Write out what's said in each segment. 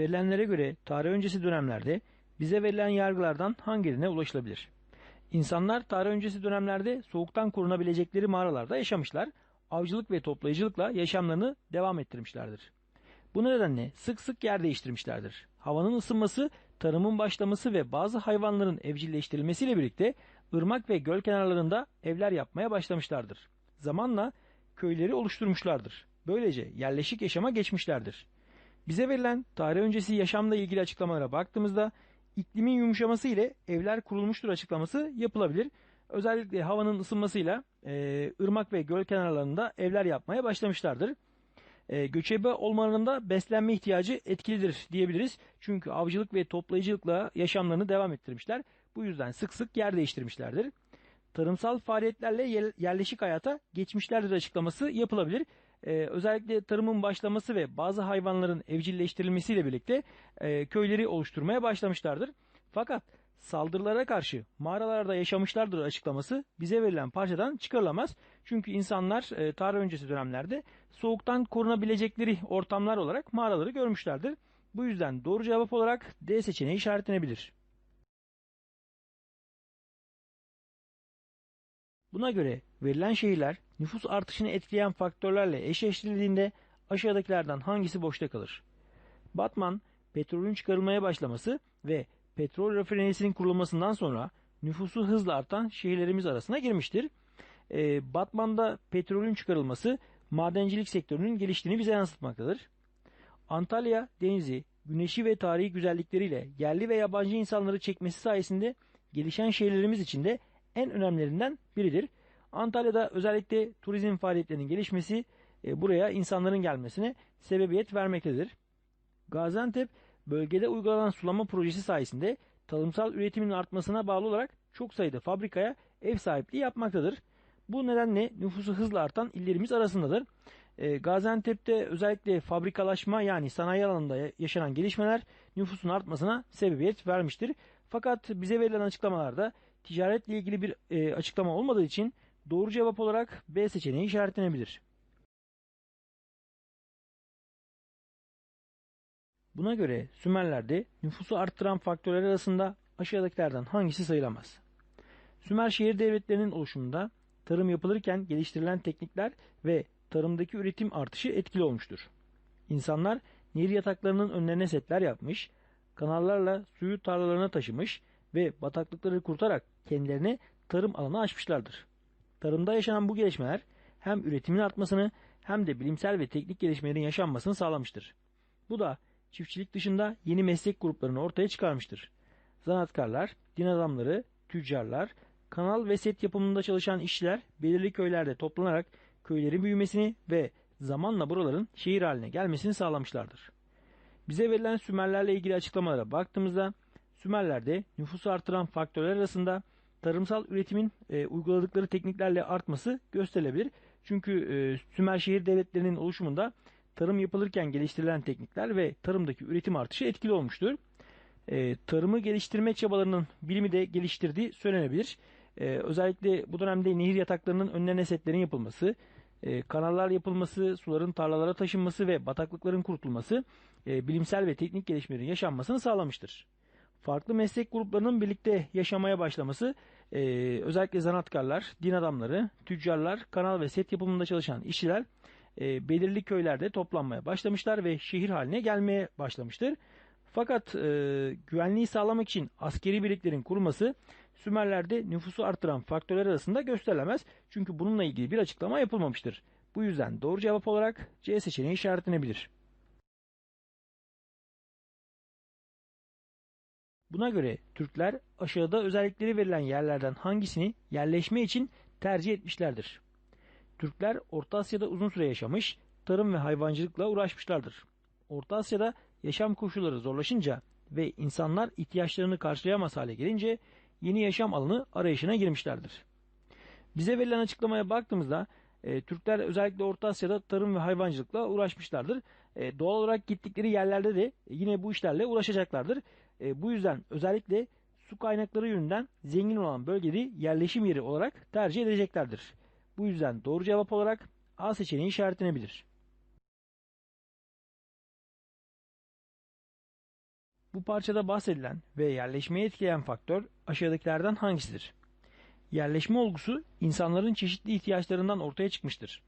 verilenlere göre tarih öncesi dönemlerde bize verilen yargılardan hangilerine ulaşılabilir? İnsanlar tarih öncesi dönemlerde soğuktan korunabilecekleri mağaralarda yaşamışlar, avcılık ve toplayıcılıkla yaşamlarını devam ettirmişlerdir. Bu nedenle sık sık yer değiştirmişlerdir. Havanın ısınması, tarımın başlaması ve bazı hayvanların evcilleştirilmesiyle birlikte ırmak ve göl kenarlarında evler yapmaya başlamışlardır. Zamanla köyleri oluşturmuşlardır. Böylece yerleşik yaşama geçmişlerdir. Bize verilen tarih öncesi yaşamla ilgili açıklamalara baktığımızda iklimin yumuşaması ile evler kurulmuştur açıklaması yapılabilir. Özellikle havanın ısınmasıyla e, ırmak ve göl kenarlarında evler yapmaya başlamışlardır. E, göçebe olmalarının da beslenme ihtiyacı etkilidir diyebiliriz. Çünkü avcılık ve toplayıcılıkla yaşamlarını devam ettirmişler. Bu yüzden sık sık yer değiştirmişlerdir. Tarımsal faaliyetlerle yerleşik hayata geçmişlerdir açıklaması yapılabilir. Ee, özellikle tarımın başlaması ve bazı hayvanların evcilleştirilmesiyle birlikte e, köyleri oluşturmaya başlamışlardır. Fakat saldırılara karşı mağaralarda yaşamışlardır açıklaması bize verilen parçadan çıkarılamaz. Çünkü insanlar e, tarih öncesi dönemlerde soğuktan korunabilecekleri ortamlar olarak mağaraları görmüşlerdir. Bu yüzden doğru cevap olarak D seçeneği işaretlenebilir. Buna göre verilen şehirler nüfus artışını etkileyen faktörlerle eşleştirildiğinde aşağıdakilerden hangisi boşta kalır? Batman, petrolün çıkarılmaya başlaması ve petrol rafinerisinin kurulmasından sonra nüfusu hızla artan şehirlerimiz arasına girmiştir. Ee, Batman'da petrolün çıkarılması madencilik sektörünün geliştiğini bize yansıtmaktadır. Antalya denizi, güneşi ve tarihi güzellikleriyle yerli ve yabancı insanları çekmesi sayesinde gelişen şehirlerimiz içinde en önemlilerinden biridir. Antalya'da özellikle turizm faaliyetlerinin gelişmesi e, buraya insanların gelmesine sebebiyet vermektedir. Gaziantep bölgede uygulanan sulama projesi sayesinde tarımsal üretimin artmasına bağlı olarak çok sayıda fabrikaya ev sahipliği yapmaktadır. Bu nedenle nüfusu hızla artan illerimiz arasındadır. E, Gaziantep'te özellikle fabrikalaşma yani sanayi alanında yaşanan gelişmeler nüfusun artmasına sebebiyet vermiştir. Fakat bize verilen açıklamalarda ticaretle ilgili bir e, açıklama olmadığı için doğru cevap olarak B seçeneği işaretlenebilir. Buna göre Sümerler'de nüfusu arttıran faktörler arasında aşağıdakilerden hangisi sayılamaz? Sümer şehir devletlerinin oluşumunda tarım yapılırken geliştirilen teknikler ve tarımdaki üretim artışı etkili olmuştur. İnsanlar nehir yataklarının önlerine setler yapmış, kanallarla suyu tarlalarına taşımış ve bataklıkları kurtarak kendilerine tarım alanı açmışlardır. Tarımda yaşanan bu gelişmeler hem üretimin artmasını hem de bilimsel ve teknik gelişmelerin yaşanmasını sağlamıştır. Bu da çiftçilik dışında yeni meslek gruplarını ortaya çıkarmıştır. Zanaatkarlar, din adamları, tüccarlar, kanal ve set yapımında çalışan işçiler belirli köylerde toplanarak köylerin büyümesini ve zamanla buraların şehir haline gelmesini sağlamışlardır. Bize verilen Sümerlerle ilgili açıklamalara baktığımızda Sümerler'de nüfusu artıran faktörler arasında tarımsal üretimin e, uyguladıkları tekniklerle artması gösterilebilir. Çünkü e, Sümer şehir devletlerinin oluşumunda tarım yapılırken geliştirilen teknikler ve tarımdaki üretim artışı etkili olmuştur. E, tarımı geliştirme çabalarının bilimi de geliştirdiği söylenebilir. E, özellikle bu dönemde nehir yataklarının önlerine setlerin yapılması, e, kanallar yapılması, suların tarlalara taşınması ve bataklıkların kurtulması e, bilimsel ve teknik gelişmelerin yaşanmasını sağlamıştır farklı meslek gruplarının birlikte yaşamaya başlaması e, özellikle zanatkarlar, din adamları, tüccarlar, kanal ve set yapımında çalışan işçiler e, belirli köylerde toplanmaya başlamışlar ve şehir haline gelmeye başlamıştır. Fakat e, güvenliği sağlamak için askeri birliklerin kurulması Sümerler'de nüfusu artıran faktörler arasında gösterilemez. Çünkü bununla ilgili bir açıklama yapılmamıştır. Bu yüzden doğru cevap olarak C seçeneği işaretlenebilir. Buna göre Türkler aşağıda özellikleri verilen yerlerden hangisini yerleşme için tercih etmişlerdir. Türkler Orta Asya'da uzun süre yaşamış, tarım ve hayvancılıkla uğraşmışlardır. Orta Asya'da yaşam koşulları zorlaşınca ve insanlar ihtiyaçlarını karşılayamaz hale gelince yeni yaşam alanı arayışına girmişlerdir. Bize verilen açıklamaya baktığımızda e, Türkler özellikle Orta Asya'da tarım ve hayvancılıkla uğraşmışlardır. E, doğal olarak gittikleri yerlerde de yine bu işlerle uğraşacaklardır. E, bu yüzden özellikle su kaynakları yönünden zengin olan bölgeyi yerleşim yeri olarak tercih edeceklerdir. Bu yüzden doğru cevap olarak A seçeneği işaretlenebilir. Bu parçada bahsedilen ve yerleşmeyi etkileyen faktör aşağıdakilerden hangisidir? Yerleşme olgusu insanların çeşitli ihtiyaçlarından ortaya çıkmıştır.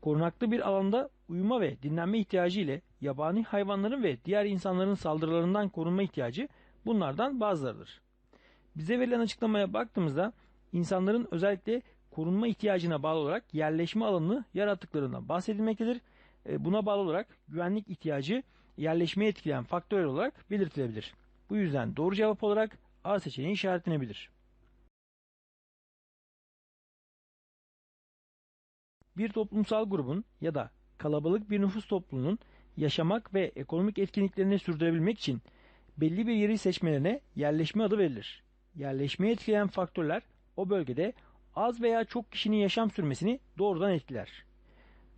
Korunaklı bir alanda uyuma ve dinlenme ihtiyacı ile yabani hayvanların ve diğer insanların saldırılarından korunma ihtiyacı bunlardan bazılarıdır. Bize verilen açıklamaya baktığımızda insanların özellikle korunma ihtiyacına bağlı olarak yerleşme alanını yarattıklarından bahsedilmektedir. E, Buna bağlı olarak güvenlik ihtiyacı yerleşmeyi etkileyen faktör olarak belirtilebilir. Bu yüzden doğru cevap olarak A seçeneği işaretlenebilir. Bir toplumsal grubun ya da kalabalık bir nüfus topluluğunun yaşamak ve ekonomik etkinliklerini sürdürebilmek için belli bir yeri seçmelerine yerleşme adı verilir. Yerleşmeyi etkileyen faktörler o bölgede az veya çok kişinin yaşam sürmesini doğrudan etkiler.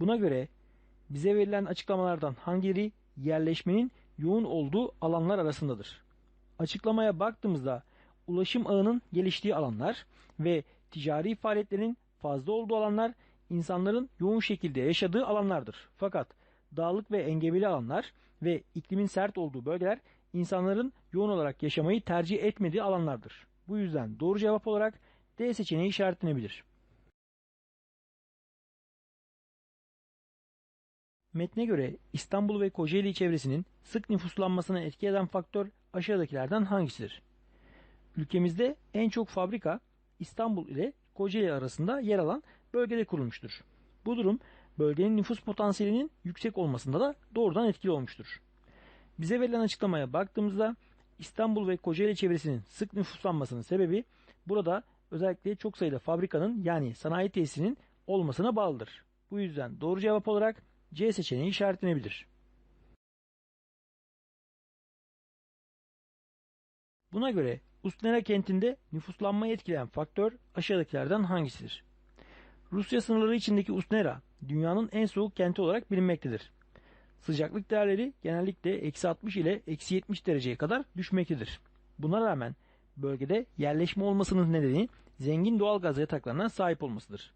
Buna göre bize verilen açıklamalardan hangileri yerleşmenin yoğun olduğu alanlar arasındadır? Açıklamaya baktığımızda ulaşım ağının geliştiği alanlar ve ticari faaliyetlerin fazla olduğu alanlar insanların yoğun şekilde yaşadığı alanlardır. Fakat dağlık ve engebeli alanlar ve iklimin sert olduğu bölgeler insanların yoğun olarak yaşamayı tercih etmediği alanlardır. Bu yüzden doğru cevap olarak D seçeneği işaretlenebilir. Metne göre İstanbul ve Kocaeli çevresinin sık nüfuslanmasına etki eden faktör aşağıdakilerden hangisidir? Ülkemizde en çok fabrika İstanbul ile Kocaeli arasında yer alan bölgede kurulmuştur. Bu durum bölgenin nüfus potansiyelinin yüksek olmasında da doğrudan etkili olmuştur. Bize verilen açıklamaya baktığımızda İstanbul ve Kocaeli çevresinin sık nüfuslanmasının sebebi burada özellikle çok sayıda fabrikanın yani sanayi tesisinin olmasına bağlıdır. Bu yüzden doğru cevap olarak C seçeneği işaretlenebilir. Buna göre Ustnera kentinde nüfuslanmayı etkileyen faktör aşağıdakilerden hangisidir? Rusya sınırları içindeki Ustnera dünyanın en soğuk kenti olarak bilinmektedir. Sıcaklık değerleri genellikle eksi 60 ile eksi 70 dereceye kadar düşmektedir. Buna rağmen bölgede yerleşme olmasının nedeni zengin doğal gaz yataklarına sahip olmasıdır.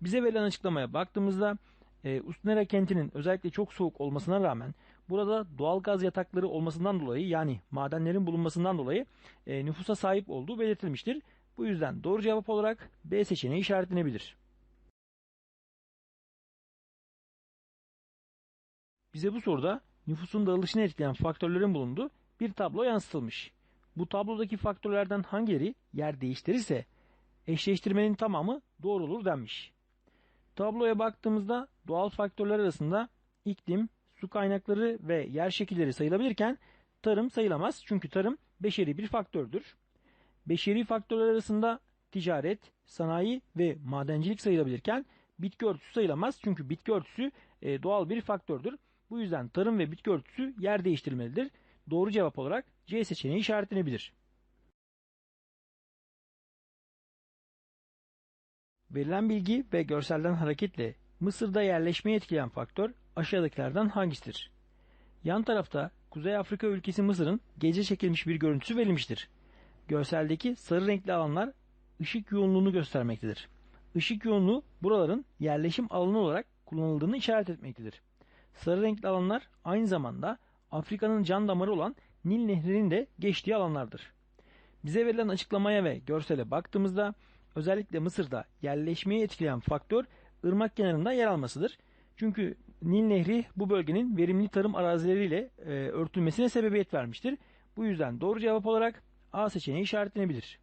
Bize verilen açıklamaya baktığımızda e, Ustnera kentinin özellikle çok soğuk olmasına rağmen burada doğal gaz yatakları olmasından dolayı yani madenlerin bulunmasından dolayı e, nüfusa sahip olduğu belirtilmiştir. Bu yüzden doğru cevap olarak B seçeneği işaretlenebilir. Bize bu soruda nüfusun dağılışını etkileyen faktörlerin bulunduğu bir tablo yansıtılmış. Bu tablodaki faktörlerden hangileri yer değiştirirse eşleştirmenin tamamı doğru olur denmiş. Tabloya baktığımızda doğal faktörler arasında iklim, su kaynakları ve yer şekilleri sayılabilirken tarım sayılamaz çünkü tarım beşeri bir faktördür. Beşeri faktörler arasında ticaret, sanayi ve madencilik sayılabilirken bitki örtüsü sayılamaz çünkü bitki örtüsü e, doğal bir faktördür. Bu yüzden tarım ve bitki örtüsü yer değiştirmelidir. Doğru cevap olarak C seçeneği işaretlenebilir. Verilen bilgi ve görselden hareketle Mısır'da yerleşmeyi etkileyen faktör aşağıdakilerden hangisidir? Yan tarafta Kuzey Afrika ülkesi Mısır'ın gece çekilmiş bir görüntüsü verilmiştir. Görseldeki sarı renkli alanlar ışık yoğunluğunu göstermektedir. Işık yoğunluğu buraların yerleşim alanı olarak kullanıldığını işaret etmektedir. Sarı renkli alanlar aynı zamanda Afrika'nın can damarı olan Nil Nehri'nin de geçtiği alanlardır. Bize verilen açıklamaya ve görsele baktığımızda özellikle Mısır'da yerleşmeyi etkileyen faktör ırmak kenarında yer almasıdır. Çünkü Nil Nehri bu bölgenin verimli tarım arazileriyle e, örtülmesine sebebiyet vermiştir. Bu yüzden doğru cevap olarak A seçeneği işaretlenebilir.